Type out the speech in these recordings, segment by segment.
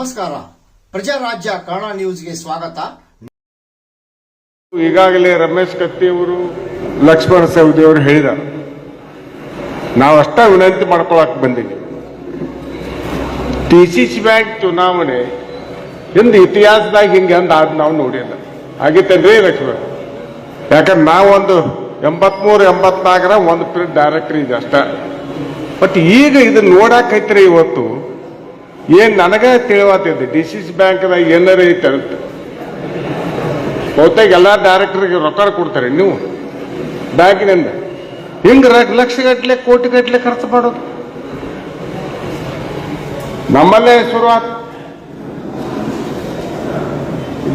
ನಮಸ್ಕಾರ. ಪ್ರಜಾರಾಜ್ಯ ಕನ್ನಡ ನ್ಯೂಸ್ಗೆ ಸ್ವಾಗತ. ಈಗಾಗಲೇ ರಮೇಶ್ ಕತ್ತಿಯವರು ಲಕ್ಷ್ಮಣ ಸವದಿ ಅವರು ಹೇಳಿದ್ದಾರೆ ನಾವು ಅಷ್ಟ ವಿನಂತಿ ಮಾಡ್ಕೊಳಕ್ ಬಂದಿದ್ದೀವಿ ಟಿ ಸಿ ಸಿ ಬ್ಯಾಂಕ್ ಚುನಾವಣೆ ಹಿಂದೆ ಇತಿಹಾಸದಾಗ ಹಿಂಗೆ ಅಂದ ಆದ್ ನಾವು ನೋಡಿಲ್ಲ. ಆಗಿತ್ತೇನ್ರಿ ಲಕ್ಷ್ಮಣ? ಯಾಕಂದ್ರೆ ನಾವೊಂದು ಎಂಬತ್ಮೂರು, ಎಂಬತ್ನಾಲ್ಕರ ಒಂದು ಪ್ರಿಂಟ್ ಡೈರೆಕ್ಟರ್ ಇದೆ ಅಷ್ಟ. ಬಟ್ ಈಗ ಇದನ್ನ ನೋಡಾಕೈತ್ರಿ ಇವತ್ತು ಏನ್ ನನಗ ತಿಳಿವಾತೈತಿ ಡಿ ಸಿ ಸಿ ಬ್ಯಾಂಕ್ದಾಗ ಏನಾರ ಐತೆ ಅಂತ ಬಹುತೇಕ ಎಲ್ಲ ಡೈರೆಕ್ಟರ್ಗೆ ರೊಕ್ಕ ಕೊಡ್ತಾರೆ ನೀವು, ಬ್ಯಾಂಕಿನಿಂದ. ಗಟ್ಟಲೆ ಕೋಟಿ ಗಟ್ಟಲೆ ಖರ್ಚು ಮಾಡೋದು. ನಮ್ಮಲ್ಲೇ ಶುರುವಾತ್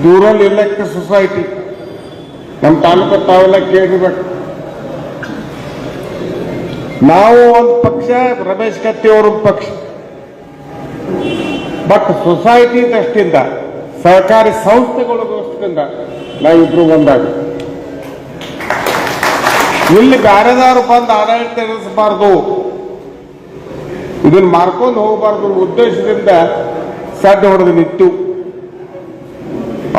ದೂರಲ್ಲಿ ಇರ್ಲಕ್ಕೆ ಸೊಸೈಟಿ ನಮ್ಮ ತಾಲೂಕು ತಾವೆಲ್ಲ ಕೇಳಿರ್ಬೇಕು ನಾವು ಒಂದು ಪಕ್ಷ, ರಮೇಶ್ ಕತ್ತಿ ಅವರು ಪಕ್ಷ. ಬಟ್ ಸೊಸೈಟಿ ದೃಷ್ಟಿಯಿಂದ ಸಹಕಾರಿ ಸಂಸ್ಥೆಗಳ ದೃಷ್ಟಿಯಿಂದ ನಾವಿಬ್ರು ಒಂದಾಗ. ಇಲ್ಲಿ ಬ್ಯಾರೆದಾರು ಬಂದು ಆಡಳಿತ ನಡೆಸಬಾರ್ದು ಇದನ್ನ ಮಾರ್ಕೊಂಡು ಹೋಗಬಾರ್ದು ಉದ್ದೇಶದಿಂದ ಸಾಧ್ಯ ಹೊಡೆದು ನಿಂತು.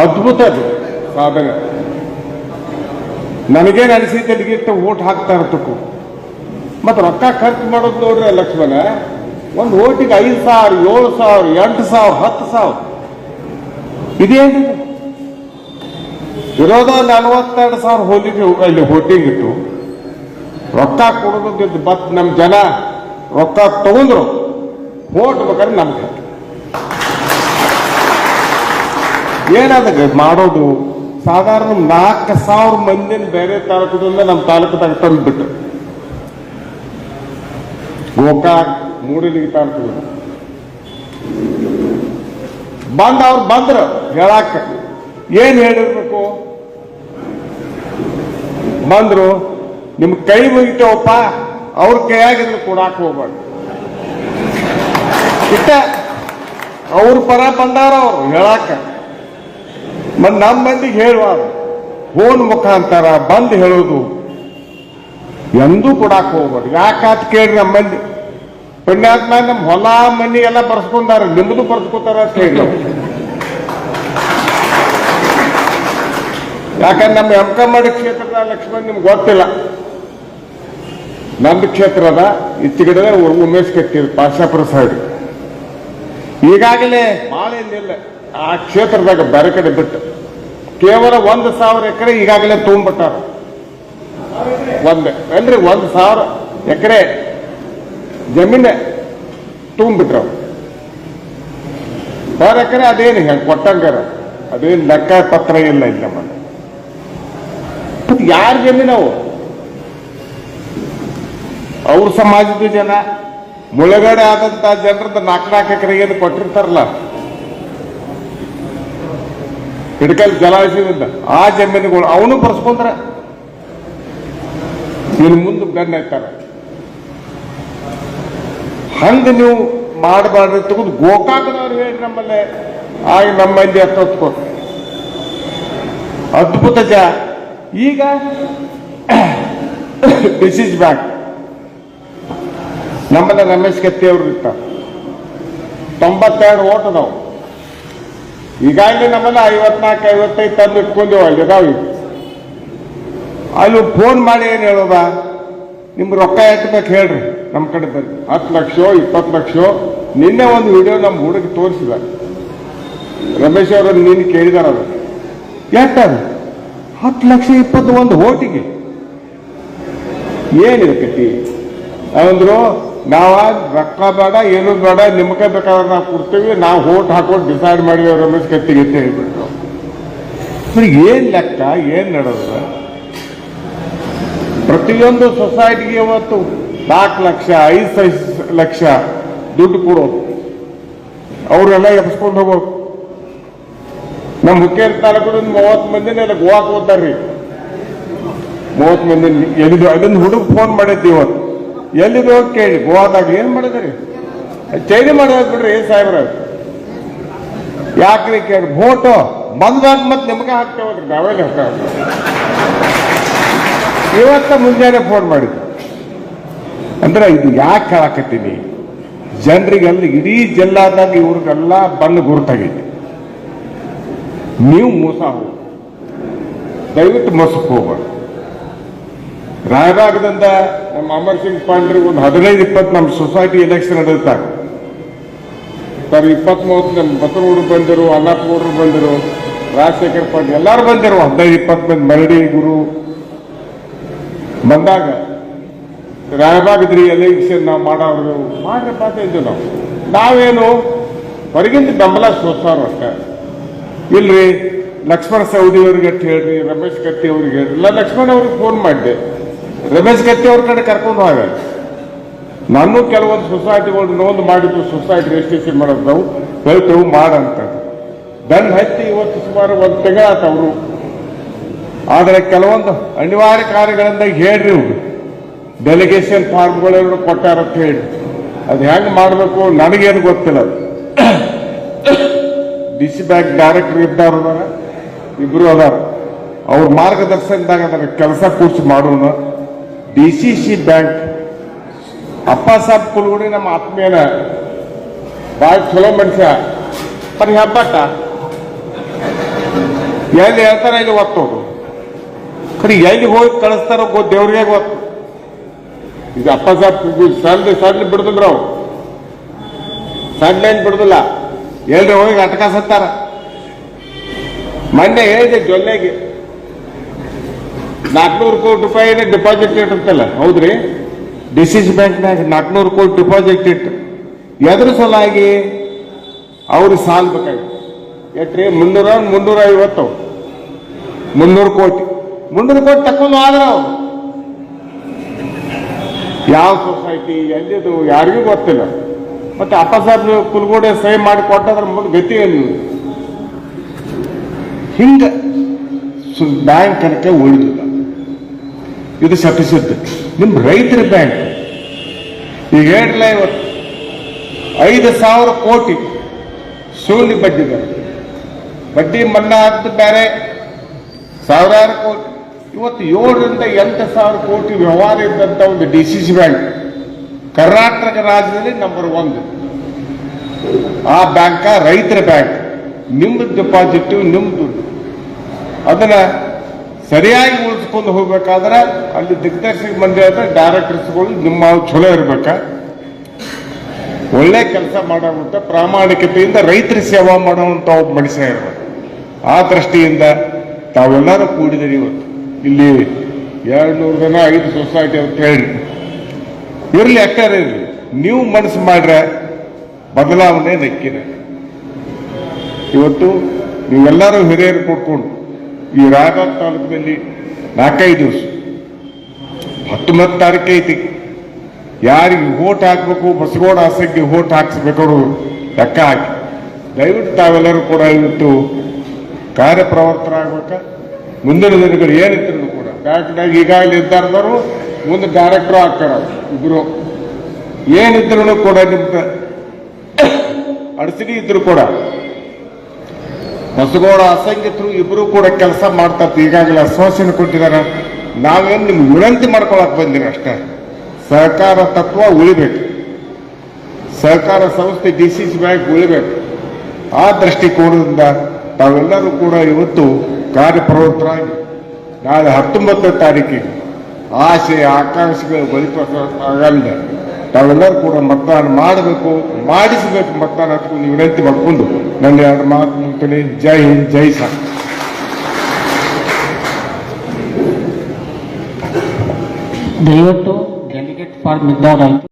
ಅದ್ಭುತ ಅದು ಸಾಧನೆ. ನನಗೇನು ಅನಿಸಿದ್ದೆ ಇಲ್ಲಿಗಿಟ್ಟು ಓಟ್ ಹಾಕ್ತಾ ಇರ್ತಕ್ಕೂ ಮತ್ತು ರೊಕ್ಕ ಖರ್ಚು ಮಾಡೋದು ನೋಡ್ರಿ ಲಕ್ಷ್ಮಣ. ಒಂದು ಓಟಿಗೆ ಐದು ಸಾವಿರ, ಏಳು ಸಾವಿರ, ಎಂಟು ಸಾವಿರ, ಹತ್ತು ಸಾವಿರ. ಇದೇನು ವಿರೋಧ ನಲವತ್ತೆರಡು ಸಾವಿರ ಹೋಲಿಗೆ ಅಲ್ಲಿ ಹೋಟಿಂಗ್ ಇಟ್ಟು ರೊಕ್ಕ ಕೊಡೋದಿದ್ದು ಬತ್ ನಮ್ಮ ಜನ ರೊಕ್ಕ ತಗೊಂಡ್ರು. ಓಟ್ ಬೇಕಾದ್ರೆ ನಮ್ಗೆ. ಏನದ ಮಾಡೋದು? ಸಾಧಾರಣ ನಾಲ್ಕು ಸಾವಿರ ಮಂದಿನ ಬೇರೆ ತಾಲೂಕದಿಂದ ನಮ್ಮ ತಾಲೂಕು ತಂದು ಬಿಟ್ಟು ಗೋಕಾಕ್ ಮೂಡಲಿಗೆ ತಾಲೂಕು ಬಂದ ಅವ್ರು ಬಂದ್ರ ಹೇಳಾಕ ಏನ್ ಹೇಳಿರ್ಬೇಕು? ಬಂದ್ರು, ನಿಮ್ ಕೈ ಮುಗಿತೇವಪ್ಪ, ಅವ್ರ ಕೈಯಾಗಿದ್ರು ಕೊಡಾಕ್ ಹೋಗ್ಬಾರ್ದು ಇಟ್ಟ, ಅವ್ರ ಪರ ಬಂದಾರ ಅವ್ರು ಹೇಳಾಕ ಮತ್ ನಮ್ಮ ಮಂದಿಗೆ ಹೇಳುವಾರ ಫೋನ್ ಮುಖಾಂತರ ಬಂದು ಹೇಳೋದು, ಎಂದೂ ಕೊಡಾಕ್ ಹೋಗ್ಬಾರ್ದು ಯಾಕಾತ್ ಕೇಳ್ರಿ ನಮ್ಮ ಮಂದಿ. ಪುಣ್ಯಾತ್ಮ ನಮ್ಮ ಹೊಲ, ಮನಿ ಎಲ್ಲ ಬರ್ಸ್ಕೊಂಡಾರ ನಿಮ್ಮದು ಬರ್ಸ್ಕೊತಾರ ಅಂತ ಹೇಳಿ. ಯಾಕಂದ್ರೆ ನಮ್ಮ ಎಂಕಮ್ಮಡಿ ಕ್ಷೇತ್ರದ ಲಕ್ಷ್ಮಣ್ ನಿಮ್ಗೆ ಗೊತ್ತಿಲ್ಲ. ನಂದು ಕ್ಷೇತ್ರದ ಇಚ್ಚಿಗಡೆ ಉಮೇಶ್ ಕಟ್ಟಿದ್ರು ಪಾಶಾಪುರ ಸೈಡ್ ಈಗಾಗಲೇ ಭಾಳ ಏನಿಲ್ಲ ಆ ಕ್ಷೇತ್ರದಾಗ ಬೇರೆ ಕಡೆ ಬಿಟ್ಟು. ಕೇವಲ ಒಂದು ಸಾವಿರ ಎಕರೆ ಈಗಾಗಲೇ ತೊಗೊಂಡ್ಬಿಟ್ಟಾರ ಒಂದೇ, ಅಂದ್ರೆ ಒಂದು ಸಾವಿರ ಎಕರೆ ಜಮೀನೆ ತುಂಬಿಟ್ರ ಬೇರೆ ಎಕರೆ ಅದೇನು ಹೆಂಗ್ ಕೊಟ್ಟಂಗಾರ? ಅದೇನು ಲೆಕ್ಕ ಪತ್ರ ಇಲ್ಲ ಇಲ್ಲ ನಮ್ಮಲ್ಲಿ. ಯಾರ ಜಮೀನ ಅವು? ಅವ್ರ ಸಮಾಜದ ಜನ. ಮುಳುಗಡೆ ಆದಂತ ಜನರದ ನಾಲ್ಕು ನಾಲ್ಕು ಎಕರೆ ಏನು ಕೊಟ್ಟಿರ್ತಾರಲ್ಲ? ಹಿಡ್ಕಲ್ ಜಲಾಶಯದಿಂದ ಆ ಜಮೀನುಗಳು ಅವನು ಬರ್ಸ್ಕೊಂಡ್ರ. ಇನ್ನು ಮುಂದೆ ಬೆನ್ನ ಎತ್ತಾರೆ ಹಂಗ ನೀವು ಮಾಡಬಾರ್ದು ತಗೊಂಡು ಗೋಕಾಕನವ್ರು ಹೇಳಿ ನಮ್ಮಲ್ಲೇ. ಆಗ ನಮ್ಮಲ್ಲಿ ಕೊಟ್ಟು ಅದ್ಭುತ ಜ. ಈಗ ದಿಸ್ ಇಸ್ ಬ್ಯಾಕ್ ನಮ್ಮಲ್ಲಿ ರಮೇಶ್ ಕತ್ತಿ ಅವರು ಇರ್ತಾರೆ. ತೊಂಬತ್ತೆರಡು ಓಟ್ ಅದಾವು. ಈಗಾಗಲೇ ನಮ್ಮಲ್ಲಿ ಐವತ್ನಾಲ್ಕು, ಐವತ್ತೈದು ತಂದು ಇಟ್ಕೊಂಡು ಅಲ್ಲಿ ಅದಾವ ಈಗ. ಅಲ್ಲಿ ಫೋನ್ ಮಾಡಿ ಏನು ಹೇಳೋದ? ನಿಮ್ಗೆ ರೊಕ್ಕ ಎತ್ತಬೇಕು ಹೇಳ್ರಿ. ನಮ್ಮ ಕಡೆ ಹತ್ತು ಲಕ್ಷ, ಇಪ್ಪತ್ತು ಲಕ್ಷ. ನಿನ್ನೆ ಒಂದು ವಿಡಿಯೋ ನಮ್ಮ ಹುಡುಗಿ ತೋರಿಸಿದ. ರಮೇಶ್ ಅವರು ನೀನು ಕೇಳಿದಾರ ಅದು ಎಟ್ಟದು ಹತ್ತು ಲಕ್ಷ, ಇಪ್ಪತ್ತು ಒಂದು ಓಟಿಗೆ. ಏನಿದೆ ಕಟ್ಟಿ? ಅಂದ್ರು, ನಾವ ರೊಕ್ಕ ಬೇಡ, ಏನು ಬೇಡ ನಿಮ್ಗೆ ಬೇಕಾದ್ರೆ ನಾವು ಕೊಡ್ತೀವಿ, ನಾವು ಓಟ್ ಹಾಕೊಂಡು ಡಿಸೈಡ್ ಮಾಡಿದ ರಮೇಶ್ ಕತ್ತಿಗೆ ಅಂತ ಹೇಳ್ಬಿಟ್ರು. ಇವ್ರಿಗೆ ಏನ್ ಲೆಕ್ಕ, ಏನ್ ನಡೆದ? ಪ್ರತಿಯೊಂದು ಸೊಸೈಟಿಗೆ ಇವತ್ತು ನಾಲ್ಕು ಲಕ್ಷ, ಐದು ಲಕ್ಷ ದುಡ್ಡು ಕೊಡೋದು. ಅವರೆಲ್ಲ ಎಬ್ಸ್ಕೊಂಡು ಹೋಗೋದು ನಮ್ಮ ಹುಕ್ಕೇರಿ ತಾಲೂಕು ಮೂವತ್ತು ಮಂದಿನ ಎಲ್ಲ ಗೋವಾಕ್ ಹೋಗ್ತಾರ್ರಿ ಮೂವತ್ತು ಮಂದಿ ಎಲ್ಲಿದ್ದು ಅದನ್ನ ಹುಡುಗ ಫೋನ್ ಮಾಡಿದ್ದೆ ಇವತ್ತು. ಎಲ್ಲಿದ್ದು ಕೇಳಿ, ಗೋವಾದಾಗ ಏನು ಮಾಡಿದ್ರಿ? ಚೈನಿ ಮಾಡೋದು ಬಿಡ್ರಿ ಸಾಹೇಬ್ರ. ಯಾಕ್ರಿ ಕೇಳಿ ಭೋಟು ಬಂದಾಗ ಮತ್ತೆ ನಿಮಗೆ ಹಾಕ್ತೇವಲ್ರಿ, ನಾವೇ ಹಾಕ ಇವತ್ತ ಮುಂಜಾನೆ ಫೋನ್ ಮಾಡಿದ್ದು. ಅಂದ್ರೆ ಇದು ಯಾಕೆ ಹೇಳಕತ್ತೀನಿ? ಜನರಿಗೆಲ್ಲ ಇಡೀ ಜಿಲ್ಲಾದಾಗ ಇವ್ರಿಗೆಲ್ಲ ಬಂದು ಗುರುತಾಗೈತಿ. ನೀವು ಮೋಸ ಹೋಗಿ ದಯವಿಟ್ಟು ಮೋಸಕ್ಕೆ ಹೋಗ್ಬಾರ್ದು ರಾಯಬಾಗದಿಂದ ನಮ್ಮ ಅಮರ್ ಸಿಂಗ್ ಪಾಂಡ್ರಿ ಒಂದು ಹದಿನೈದು ಇಪ್ಪತ್ತು ನಮ್ಮ ಸೊಸೈಟಿ ಎಲೆಕ್ಷನ್ ನಡೆಯುತ್ತಾರೆ ಸರ್ ಇಪ್ಪತ್ತ್ ಮೂವತ್ತು ನಮ್ಮ ಬಸನಗೌಡರು ಬಂದರು ಅನ್ನಪ್ಪಗೌಡರು ಬಂದರು, ರಾಜಶೇಖರ್ ಪಾಟೀಲ್ ಎಲ್ಲರೂ ಬಂದರು ಹದಿನೈದು ಇಪ್ಪತ್ತು ಮಂದಿ ಮರಡಿ ಗುರು ಬಂದಾಗ ರಾಯಬಾಗದ್ರಿ ಎಲೆಕ್ಷನ್ ನಾವು ಮಾಡೋರು ಮಾಡ್ರಪ್ಪ ಅಂತ ಇದ್ದು ನಾವು. ನಾವೇನು ಹೊರಗಿಂದ ಬೆಂಬಲ ಸೋತಾರ ಅಷ್ಟೇ. ಇಲ್ರಿ, ಲಕ್ಷ್ಮಣ ಸೌದಿ ಅವ್ರಿಗೆ ಹೇಳ್ರಿ, ರಮೇಶ್ ಕತ್ತಿ ಅವ್ರಿಗೆ ಹೇಳ್ರಿ. ಇಲ್ಲ, ಲಕ್ಷ್ಮಣ ಅವ್ರಿಗೆ ಫೋನ್ ಮಾಡಿದೆ. ರಮೇಶ್ ಕತ್ತಿ ಅವ್ರ ಕಡೆ ಕರ್ಕೊಂಡು ಹೋಗ ನಾನು ಕೆಲವೊಂದು ಸೊಸೈಟಿಗಳು ನೋಂದು ಮಾಡಿದ್ದು ಸೊಸೈಟಿ ರಿಜಿಸ್ಟ್ರೇಷನ್ ಮಾಡೋದು ನಾವು. ಹೇಳ್ತೇವೆ ಮಾಡಂತ ದಂಡ ಹತ್ತಿ ಇವತ್ತು ಸುಮಾರು ಒಂದು ಅವರು. ಆದರೆ ಕೆಲವೊಂದು ಅನಿವಾರ್ಯ ಕಾರ್ಯಗಳಿಂದ ಹೇಳ್ರಿ ಇವ್ರು. ಡೆಲಿಗೇಷನ್ ಫಾರ್ಮ್ಗಳೆಲ್ಲ ಕೊಟ್ಟಾರ ಅಂತ ಹೇಳಿ. ಅದು ಹೆಂಗೆ ಮಾಡಬೇಕು ನನಗೇನು ಗೊತ್ತಿಲ್ಲ ಡಿ ಸಿ ಬ್ಯಾಂಕ್ ಡೈರೆಕ್ಟರ್ ಇದ್ದಾರು ಇಬ್ರು ಅದಾರ. ಅವ್ರ ಮಾರ್ಗದರ್ಶನದಾಗ ಅದರ ಕೆಲಸ ಕೂರ್ಸಿ ಮಾಡೋಣ. ಡಿ ಸಿ ಸಿ ಬ್ಯಾಂಕ್ ಅಪ್ಪ ಸಾಬ್ ಕುಲ್ಗುಡಿ ನಮ್ಮ ಆತ್ಮೀಯನ ಭಾಳ ಚಲೋ ಮನುಷ್ಯ. ಪರಿ ಹಬ್ಬಟ್ಟ. ಎಲ್ಲಿ ಹೇಳ್ತಾರ ಇಲ್ಲಿ ಒತ್ತೋದು ಕರಿ ಎಲ್ಲಿ ಹೋಗಿ ಕಳಿಸ್ತಾರೋ ಗೋ ದೇವ್ರಿಗೆ ಗೊತ್ತು. ಇದು ಅಪ್ಪ ಸಾಬ್ ಸಣ್ಣ ಸಣ್ಣ ಬಿಡುದಿಲ್ಲ ಅವ್ರು. ಸಣ್ಣ ಏನ್ ಬಿಡುದಿಲ್ಲ. ಎಲ್ರಿ ಹೋಗಿ ಅಟಕಾಸತ್ತಾರ ಮೊನ್ನೆ ಹೇಳಿದೆ ಜೊಲ್ಲೆಗೆ. ನಾಲ್ಕುನೂರು ಕೋಟಿ ರೂಪಾಯಿ ಡಿಪಾಸಿಟ್ ಇಟ್ಟಿರ್ತಲ್ಲ, ಹೌದ್ರಿ? ಡಿ ಸಿ ಸಿ ಬ್ಯಾಂಕ್ನಾಗ ನಾಲ್ಕುನೂರು ಕೋಟಿ ಡಿಪಾಸಿಟ್ ಇಟ್ಟು, ಎದ್ರ ಸಲಾಗಿ ಅವ್ರಿಗೆ ಸಾಲ ಬೇಕಾಗಿತ್ತು. ಎಟ್ರಿ? ಮುನ್ನೂರ ಮುನ್ನೂರ ಐವತ್ತು ಮುನ್ನೂರು ಕೋಟಿ. ಮುನ್ನೂರು ಕೋಟಿ ತಕ್ಕೊಂಡು ಆದ್ರ ಅವ್ರು. ಯಾವ ಸೊಸೈಟಿ ಎಲ್ಲಿದು, ಯಾರಿಗೂ ಗೊತ್ತಿಲ್ಲ. ಮತ್ತೆ ಅಪ್ಪ ಸಾಹೇಬ್ ಕುಲ್ಗೋಡೆ ಸಹಿ ಮಾಡಿ ಕೊಟ್ಟದ್ರ ಮುಂದೆ ಗತಿ ಏನು? ಹಿಂಗ ಬ್ಯಾಂಕ್ ಕನಕ ಉಳಿದಿಲ್ಲ. ಇದು ಸಫಿಸಿಯಂಟ್ ನಿಮ್ಮ ರೈತರ ಬ್ಯಾಂಕ್ ಈಗ ಹೇಳ್ಲ ಇವತ್ತು. ಐದು ಸಾವಿರ ಕೋಟಿ ಶೂನ್ಯ ಬಡ್ಡಿ ಬಡ್ಡಿ ಮನ್ನಾ ಅಂತ ಬೇರೆ. ಸಾವಿರಾರು ಕೋಟಿ. ಇವತ್ತು ಏಳರಿಂದ ಎಂಟು ಸಾವಿರ ಕೋಟಿ ವ್ಯವಹಾರ ಇದ್ದಂತ ಒಂದು D C C bank Karnataka ರಾಜ್ಯದಲ್ಲಿ ನಂಬರ್ ಒನ್ ಆ ಬ್ಯಾಂಕ ರೈತರ ಬ್ಯಾಂಕ್ ನಿಮ್ದು ಡೆಪಾಸಿಟ್ ನಿಮ್ ದುಡ್ಡು. ಅದನ್ನ ಸರಿಯಾಗಿ ಉಳಿಸ್ಕೊಂಡು ಹೋಗ್ಬೇಕಾದ್ರೆ ಅಲ್ಲಿ ದಿಗ್ದರ್ಶಕ ಮಂದಿ ಆದ್ರೆ ಡೈರೆಕ್ಟರ್ಸ್ಗಳು ನಿಮ್ಮ ಚಲೋ ಇರ್ಬೇಕ. ಒಳ್ಳೆ ಕೆಲಸ ಮಾಡುವಂತ ಪ್ರಾಮಾಣಿಕತೆಯಿಂದ ರೈತರ ಸೇವಾ ಮಾಡುವಂತ ಒಬ್ಬ ಮನುಷ್ಯ ಇರ್ಬೇಕು. ಆ ದೃಷ್ಟಿಯಿಂದ ತಾವೆಲ್ಲರೂ ಕೂಡಿದಿರಿ ಇವತ್ತು. ಇಲ್ಲಿ ಎರಡು ನೂರು ಜನ ಐದು ಸೊಸೈಟಿ ಅಂತ ಹೇಳಿ. ಇರಲಿ ಅಕ್ಕಾರ ಇರಲಿ. ನೀವು ಮನಸ್ಸು ಮಾಡ್ರೆ ಬದಲಾವಣೆ ನೆಕ್ಕಿದೆ. ಇವತ್ತು ನೀವೆಲ್ಲರೂ ಹಿರಿಯರು ಕೊಡ್ಕೊಂಡು ಈ ರಾಯಬಾಗ್ ತಾಲೂಕಿನಲ್ಲಿ ನಾಲ್ಕೈದು ದಿವಸ, ಹತ್ತೊಂಬತ್ತು ತಾರೀಕು ಐತಿ. ಯಾರಿಗೆ ಓಟ್ ಹಾಕಬೇಕು ಬಸಗೋಡ ಆಸೆಗೆ ಓಟ್ ಹಾಕಿಸ್ಬೇಕಾದ್ರು ಲೆಕ್ಕ ಹಾಕಿ. ದಯವಿಟ್ಟು ತಾವೆಲ್ಲರೂ ಕೂಡ ಇವತ್ತು ಕಾರ್ಯಪ್ರವರ್ತರಾಗ್ಬೇಕ? ಮುಂದಿನ ದಿನಗಳು ಏನಿದ್ರು ಕೂಡ. ಬ್ಯಾಂಕ್ನಾಗ ಈಗಾಗಲೇ ಇದ್ದಾರ್ದವರು ಮುಂದೆ ಡೈರೆಕ್ಟರ್ ಆಗ್ತಾರ ಇಬ್ಬರು ಏನಿದ್ರು ಕೂಡ ನಿಮ್ಮ ಅಡಚಣೆ ಇದ್ರು ಕೂಡ. ಹೊಸಗೋಡ ಅಸಂಖ್ಯತರು ಇಬ್ರು ಕೂಡ ಕೆಲಸ ಮಾಡ್ತಾ ಈಗಾಗಲೇ ಆಶ್ವಾಸನೆ ಕೊಟ್ಟಿದ್ದಾರೆ. ನಾವೇನು ನಿಮ್ಗೆ ವಿನಂತಿ ಮಾಡ್ಕೊಳಕ್ ಬಂದಿರಿ ಅಷ್ಟೇ. ಸಹಕಾರ ತತ್ವ ಉಳಿಬೇಕು. ಸಹಕಾರ ಸಂಸ್ಥೆ ಡಿ ಸಿ ಸಿ ಬ್ಯಾಂಕ್ ಉಳಿಬೇಕು. ಆ ದೃಷ್ಟಿಕೋನದಿಂದ ತಾವೆಲ್ಲರೂ ಕೂಡ ಇವತ್ತು ಕಾರ್ಯಪ್ರವೃತ್ತರಾಗಿ ನಾಳೆ ಹತ್ತೊಂಬತ್ತನೇ ತಾರೀಕಿಗೆ ಆಸೆ ಆಕಾಂಕ್ಷೆಗಳು ಬಲಿಪಡಿಸೋಕ್ಕಾಗಲ್ಲ ತಾವೆಲ್ಲರೂ ಕೂಡ ಮತದಾನ ಮಾಡಬೇಕು, ಮಾಡಿಸಬೇಕು ಮತದಾನ ಒಂದು ವಿನಂತಿ ಮಾಡಿಕೊಂಡು ನನ್ನ ಎರಡು ಮಾತು ಮುಗ್ತೀನಿ ಜೈ ಹಿಂದ್, ಜೈ ಸಾ. ದಯವಿಟ್ಟು ಡೆಲಿಗೇಟ್ ಫಾರ್ಮ್ ಇದ್ದವರಾಯ್ತು